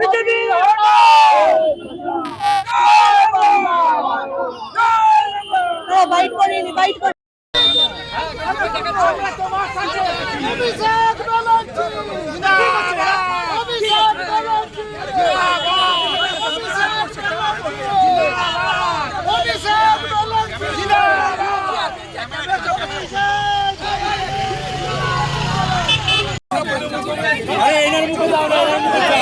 BJP! Bite করিনি bite করি অভিষেক ব্যানার্জি অভিষেক ব্যানার্জি অভিষেক ব্যানার্জি আরে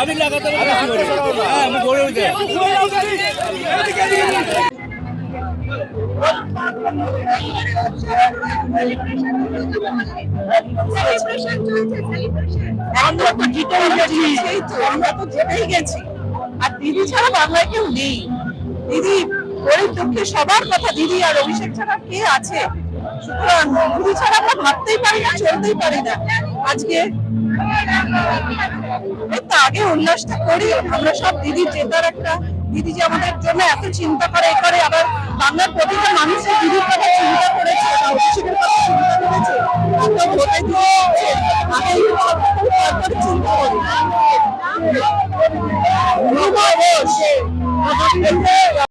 আমি লাগাতে হ্যাঁ আমি গড়ে উঠে আমরা তো জিতেই গেছি। আমরা তো জিতেই গেছি। আর দিদি ছাড়া বাংলায় কেউ নেই। দিদি, গরিব দুঃখে সবার কথা দিদি আর অভিষেক ছাড়া কে আছে? সুতরাং দিদি ছাড়া আমরা ভাবতেই পারি না, চলতেই পারি না। আজকে তো আগে উল্লাসটা করি আমরা সব দিদি জেতার একটা দিদি যে আমাদের জন্য এত চিন্তা করে এ করে আবার বাংলার প্রতিটা মানুষের দিদির কথা চিন্তা করেছে